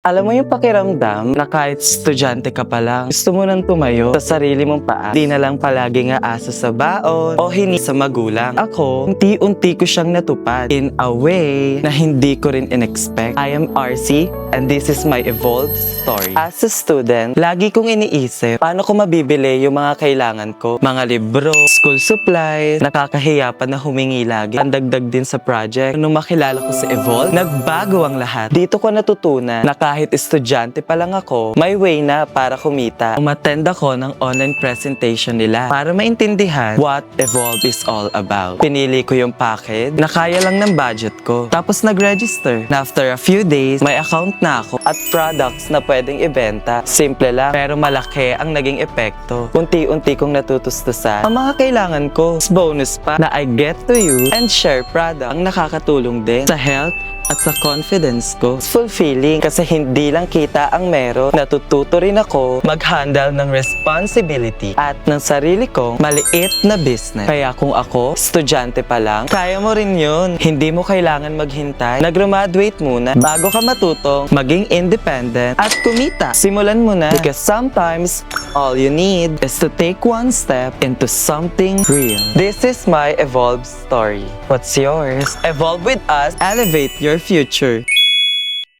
Alam mo yung pakiramdam na kahit estudyante ka pa lang, gusto mo nang tumayo sa sarili mong paa. Di na lang palagi nga asa sa baon o hini sa magulang. Ako, unti-unti ko siyang natupad in a way na hindi ko rin in-expect. I am RC and this is my evolved story. As a student, lagi kong iniisip, paano ko mabibili yung mga kailangan ko? Mga libro, school supplies, nakakahiya pa na humingi lagi. Ang dagdag din sa project. Nung makilala ko si Evolve, nagbago ang lahat. Dito ko natutunan na kahit estudyante pa lang ako, may way na para kumita. Umattend ako ng online presentation nila para maintindihan what Evolve is all about. Pinili ko yung package na kaya lang ng budget ko. Tapos nag-register. Na after a few days, may account na ako at products na pwedeng ibenta. Simple lang, pero malaki ang naging epekto. Unti-unti kong natutustusan ang mga kailangan ko. Bonus pa na I get to use and share product ang nakakatulong din sa health at sa confidence ko. It's fulfilling kasi hindi lang kita ang meron. Natututo rin ako mag-handle ng responsibility at ng sarili kong maliit na business. Kaya kung ako, estudyante pa lang, kaya mo rin yun. Hindi mo kailangan maghintay. Nag-graduate muna bago ka matutong maging independent at kumita. Simulan mo na because sometimes all you need is to take one step into something real. This is my evolved story. What's yours? Evolve with us. Elevate your future.